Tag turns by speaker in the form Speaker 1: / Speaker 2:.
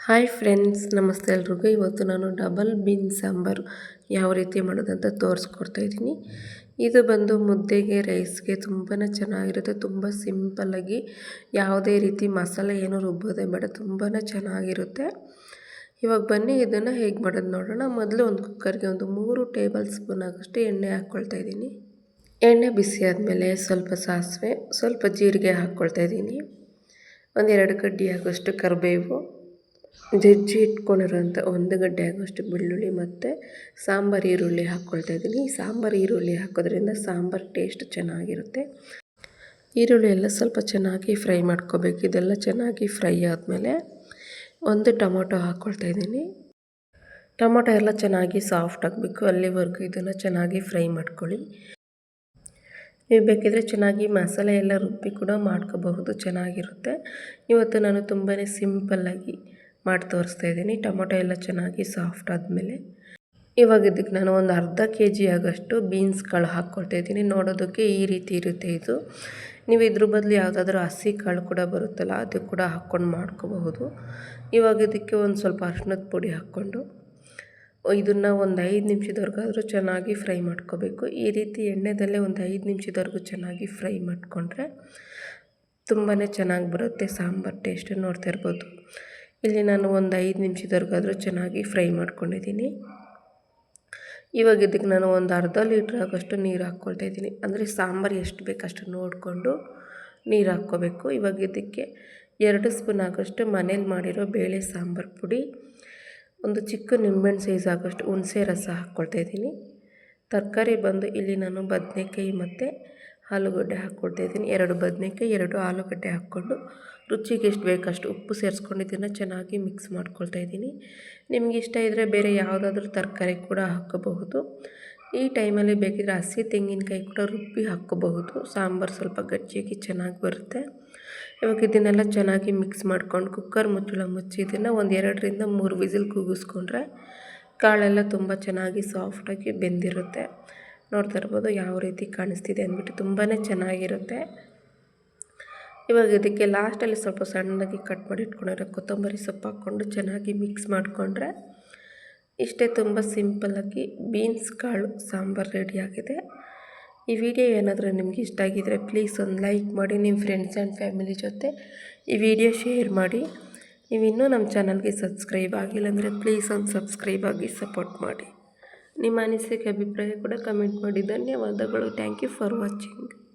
Speaker 1: Hi friends, ನಮಸ್ತೆ ಎಲ್ರಿಗೂ. ಇವತ್ತು ನಾನು ಡಬಲ್ ಬೀನ್ ಸಾಂಬಾರು ಯಾವ ರೀತಿ ಮಾಡೋದಂತ ತೋರಿಸ್ಕೊಡ್ತಾ ಇದ್ದೀನಿ. ಇದು ಬಂದು ಮುದ್ದೆಗೆ, ರೈಸ್ಗೆ ತುಂಬಾ ಚೆನ್ನಾಗಿರುತ್ತೆ. ತುಂಬ ಸಿಂಪಲ್ಲಾಗಿ ಯಾವುದೇ ರೀತಿ ಮಸಾಲೆ ಏನೂ ರುಬ್ಬೋದೇ ಬೇಡ. ತುಂಬಾ ಚೆನ್ನಾಗಿರುತ್ತೆ. ಇವಾಗ ಬನ್ನಿ, ಇದನ್ನು ಹೇಗೆ ಮಾಡೋದು ನೋಡೋಣ. ಮೊದಲು ಒಂದು ಕುಕ್ಕರ್ಗೆ ಒಂದು ಮೂರು ಟೇಬಲ್ ಸ್ಪೂನ್ ಆಗೋಷ್ಟು ಎಣ್ಣೆ ಹಾಕ್ಕೊಳ್ತಾ ಇದ್ದೀನಿ. ಎಣ್ಣೆ ಬಿಸಿ ಆದಮೇಲೆ ಸ್ವಲ್ಪ ಸಾಸಿವೆ, ಸ್ವಲ್ಪ ಜೀರಿಗೆ ಹಾಕ್ಕೊಳ್ತಾ ಇದ್ದೀನಿ. ಒಂದೆರಡು ಕಡ್ಡಿ ಆಗೋಷ್ಟು ಕರಿಬೇವು. ಜಜ್ಜಿ ಇಟ್ಕೊಂಡಿರೋಂಥ ಒಂದು ಗಡ್ಡೆ ಆಗೋಷ್ಟು ಬೆಳ್ಳುಳ್ಳಿ ಮತ್ತು ಸಾಂಬಾರು ಈರುಳ್ಳಿ ಹಾಕ್ಕೊಳ್ತಾ ಇದ್ದೀನಿ. ಸಾಂಬಾರು ಈರುಳ್ಳಿ ಹಾಕೋದ್ರಿಂದ ಸಾಂಬಾರು ಟೇಸ್ಟ್ ಚೆನ್ನಾಗಿರುತ್ತೆ. ಈರುಳ್ಳಿ ಎಲ್ಲ ಸ್ವಲ್ಪ ಚೆನ್ನಾಗಿ ಫ್ರೈ ಮಾಡ್ಕೋಬೇಕು. ಇದೆಲ್ಲ ಚೆನ್ನಾಗಿ ಫ್ರೈ ಆದಮೇಲೆ ಒಂದು ಟೊಮೊಟೊ ಹಾಕ್ಕೊಳ್ತಾ ಇದ್ದೀನಿ. ಟೊಮೊಟೊ ಎಲ್ಲ ಚೆನ್ನಾಗಿ ಸಾಫ್ಟ್ ಆಗಬೇಕು. ಅಲ್ಲಿವರೆಗೂ ಇದನ್ನು ಚೆನ್ನಾಗಿ ಫ್ರೈ ಮಾಡ್ಕೊಳ್ಳಿ. ನೀವು ಬೇಕಿದ್ರೆ ಚೆನ್ನಾಗಿ ಮಸಾಲೆ ಎಲ್ಲ ರುಬ್ಬಿ ಕೂಡ ಮಾಡ್ಕೋಬಹುದು. ಚೆನ್ನಾಗಿರುತ್ತೆ. ಇವತ್ತು ನಾನು ತುಂಬಾ ಸಿಂಪಲ್ಲಾಗಿ ಮಾಡಿ ತೋರಿಸ್ತಾ ಇದ್ದೀನಿ. ಟೊಮೊಟೊ ಎಲ್ಲ ಚೆನ್ನಾಗಿ ಸಾಫ್ಟ್ ಆದಮೇಲೆ ಇವಾಗ ಇದಕ್ಕೆ ನಾನು ಒಂದು ಅರ್ಧ ಕೆ ಜಿ ಆಗೋಷ್ಟು ಬೀನ್ಸ್ ಕಾಳು ಹಾಕ್ಕೊಳ್ತಾ ಇದ್ದೀನಿ. ನೋಡೋದಕ್ಕೆ ಈ ರೀತಿ ಇರುತ್ತೆ ಇದು. ನೀವು ಇದ್ರ ಬದಲು ಯಾವುದಾದ್ರೂ ಹಸಿ ಕಾಳು ಕೂಡ ಬರುತ್ತಲ್ಲ, ಅದು ಕೂಡ ಹಾಕ್ಕೊಂಡು ಮಾಡ್ಕೋಬಹುದು. ಇವಾಗ ಇದಕ್ಕೆ ಒಂದು ಸ್ವಲ್ಪ ಅರ್ಶಿನದ ಪುಡಿ ಹಾಕ್ಕೊಂಡು ಇದನ್ನು ಒಂದು ಐದು ನಿಮಿಷದವರೆಗಾದರೂ ಚೆನ್ನಾಗಿ ಫ್ರೈ ಮಾಡ್ಕೋಬೇಕು. ಈ ರೀತಿ ಎಣ್ಣೆದಲ್ಲೇ ಒಂದು ಐದು ನಿಮಿಷದವರೆಗೂ ಚೆನ್ನಾಗಿ ಫ್ರೈ ಮಾಡಿಕೊಂಡ್ರೆ ತುಂಬಾ ಚೆನ್ನಾಗಿ ಬರುತ್ತೆ ಸಾಂಬಾರು ಟೇಸ್ಟ್. ನೋಡ್ತಾ ಇರ್ಬೋದು. ಇಲ್ಲಿ ನಾನು ಒಂದು ಐದು ನಿಮಿಷದವರೆಗಾದರೂ ಚೆನ್ನಾಗಿ ಫ್ರೈ ಮಾಡ್ಕೊಂಡಿದ್ದೀನಿ. ಇವಾಗ ಇದಕ್ಕೆ ನಾನು ಒಂದು ಅರ್ಧ ಲೀಟ್ರ್ ಆಗೋಷ್ಟು ನೀರು ಹಾಕ್ಕೊಳ್ತಾ ಇದ್ದೀನಿ. ಅಂದರೆ ಸಾಂಬಾರು ಎಷ್ಟು ಬೇಕು ಅಷ್ಟು ನೋಡಿಕೊಂಡು ನೀರು ಹಾಕ್ಕೋಬೇಕು. ಇವಾಗ ಇದಕ್ಕೆ ಎರಡು ಸ್ಪೂನ್ ಆಗೋಷ್ಟು ಮನೇಲಿ ಮಾಡಿರೋ ಬೇಳೆ ಸಾಂಬಾರು ಪುಡಿ, ಒಂದು ಚಿಕ್ಕ ನಿಂಬೆಹಣ್ಣು ಸೈಜ್ ಆಗೋಷ್ಟು ಹುಣಸೆ ರಸ ಹಾಕ್ಕೊಳ್ತಾ ಇದ್ದೀನಿ. ತರಕಾರಿ ಬಂದು ಇಲ್ಲಿ ನಾನು ಬದನೆಕಾಯಿ ಮತ್ತು ಆಲೂಗಡ್ಡೆ ಹಾಕ್ಕೊಳ್ತಾ ಇದ್ದೀನಿ. ಎರಡು ಬದನೇಕಾಯಿ, ಎರಡು ಆಲೂಗಡ್ಡೆ ಹಾಕ್ಕೊಂಡು ರುಚಿಗೆ ಎಷ್ಟು ಬೇಕಷ್ಟು ಉಪ್ಪು ಸೇರಿಸ್ಕೊಂಡು ಇದನ್ನು ಚೆನ್ನಾಗಿ ಮಿಕ್ಸ್ ಮಾಡ್ಕೊಳ್ತಾ ಇದ್ದೀನಿ. ನಿಮ್ಗೆ ಇಷ್ಟ ಇದ್ದರೆ ಬೇರೆ ಯಾವುದಾದ್ರೂ ತರಕಾರಿ ಕೂಡ ಹಾಕಬಹುದು. ಈ ಟೈಮಲ್ಲಿ ಬೇಕಿದ್ರೆ ಹಸಿ ತೆಂಗಿನಕಾಯಿ ಕೂಡ ರುಬ್ಬಿ ಹಾಕ್ಕೋಬಹುದು ಸಾಂಬಾರು ಸ್ವಲ್ಪ ಗಟ್ಟಿಯಾಗಿ ಚೆನ್ನಾಗಿ ಬರುತ್ತೆ. ಇವಾಗ ಇದನ್ನೆಲ್ಲ ಚೆನ್ನಾಗಿ ಮಿಕ್ಸ್ ಮಾಡ್ಕೊಂಡು ಕುಕ್ಕರ್ ಮುಚ್ಚಳ ಮುಚ್ಚಿ ಇದನ್ನು ಒಂದು ಎರಡರಿಂದ ಮೂರು ವಿಸಿಲ್ ಕೂಗಿಸ್ಕೊಂಡ್ರೆ ಕಾಳೆಲ್ಲ ತುಂಬ ಚೆನ್ನಾಗಿ ಸಾಫ್ಟಾಗಿ ಬೆಂದಿರುತ್ತೆ. ನೋಡ್ತಾ ಇರ್ಬೋದು ಯಾವ ರೀತಿ ಕಾಣಿಸ್ತಿದೆ ಅಂದ್ಬಿಟ್ಟು ತುಂಬಾ ಚೆನ್ನಾಗಿರುತ್ತೆ. ಇವಾಗ ಇದಕ್ಕೆ ಲಾಸ್ಟಲ್ಲಿ ಸ್ವಲ್ಪ ಸಣ್ಣದಾಗಿ ಕಟ್ ಮಾಡಿ ಇಟ್ಕೊಂಡಿರೋ ಕೊತ್ತಂಬರಿ ಸೊಪ್ಪು ಹಾಕ್ಕೊಂಡು ಚೆನ್ನಾಗಿ ಮಿಕ್ಸ್ ಮಾಡಿಕೊಂಡ್ರೆ ಇಷ್ಟೇ ತುಂಬ ಸಿಂಪಲ್ಲಾಗಿ ಬೀನ್ಸ್ ಕಾಳು, ಸಾಂಬಾರು ರೆಡಿಯಾಗಿದೆ ಈ ವಿಡಿಯೋ ಏನಾದರೂ ನಿಮ್ಗೆ ಇಷ್ಟ ಆಗಿದ್ದರೆ ಪ್ಲೀಸ್ ಒಂದು ಲೈಕ್ ಮಾಡಿ ನಿಮ್ಮ ಫ್ರೆಂಡ್ಸ್ ಆ್ಯಂಡ್ ಫ್ಯಾಮಿಲಿ ಜೊತೆ ಈ ವಿಡಿಯೋ ಶೇರ್ ಮಾಡಿ. ನೀವು ಇನ್ನೂ ನಮ್ಮ ಚಾನಲ್ಗೆ ಸಬ್ಸ್ಕ್ರೈಬ್ ಆಗಿಲ್ಲ ಅಂದರೆ ಪ್ಲೀಸ್ ಒಂದು ಸಬ್ಸ್ಕ್ರೈಬ್ ಆಗಿ ಸಪೋರ್ಟ್ ಮಾಡಿ. ನಿಮ್ಮ ಅನಿಸಿಕೆ ಅಭಿಪ್ರಾಯ ಕೂಡ ಕಮೆಂಟ್ ಮಾಡಿ. ಧನ್ಯವಾದಗಳು. Thank you for watching